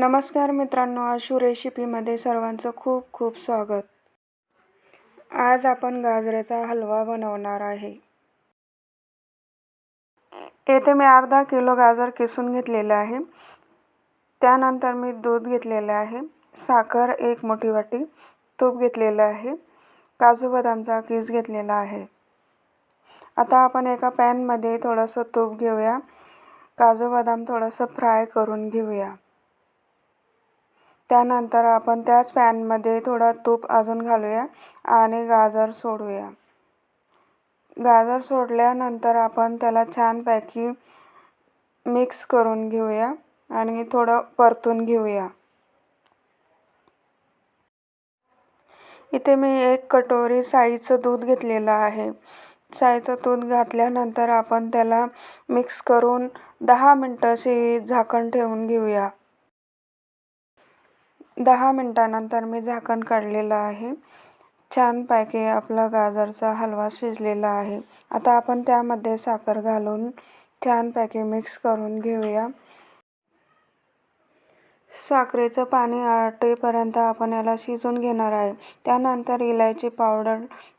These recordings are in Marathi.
नमस्कार मित्रांनो आशू रेसिपीमध्ये सर्वांचं खूप खूप स्वागत. आज आपण गाजराचा हलवा बनवणार आहे. येथे मी अर्धा किलो गाजर किसून घेतलेले आहे. त्यानंतर मी दूध घेतलेले आहे. साखर एक मोठी वाटी तूप घेतलेलं आहे. काजू बदामचा किस घेतलेला आहे. आता आपण एका पॅनमध्ये थोडंसं तूप घेऊया. काजू बदाम थोडंसं फ्राय करून घेऊया. त्यानंतर आपण त्याच पॅनमध्ये थोडं तूप अजून घालूया आणि गाजर सोडूया. गाजर सोडल्यानंतर आपण त्याला छानपैकी मिक्स करून घेऊया आणि थोडं परतून घेऊया. इथे मी एक कटोरी साईचं दूध घेतलेलं आहे. साईचं दूध घातल्यानंतर आपण त्याला मिक्स करून दहा मिनटं झाकण ठेवून घेऊया. दहा मिनटानंतर मी झाकण काढलेलं आहे. छानपैकी आपला गाजरचा हलवा शिजलेला आहे. आता आपण त्यामध्ये साखर घालून छानपैकी मिक्स करून घेऊया. साखरेचं पाणी आटेपर्यंत आपण याला शिजून घेणार आहे. त्यानंतर इलायची पावडर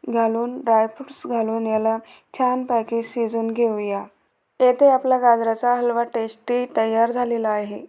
घालून ड्रायफ्रूट्स घालून याला छानपैकी शिजून घेऊया. येथे आपला गाजराचा हलवा टेस्टी तयार झालेला आहे.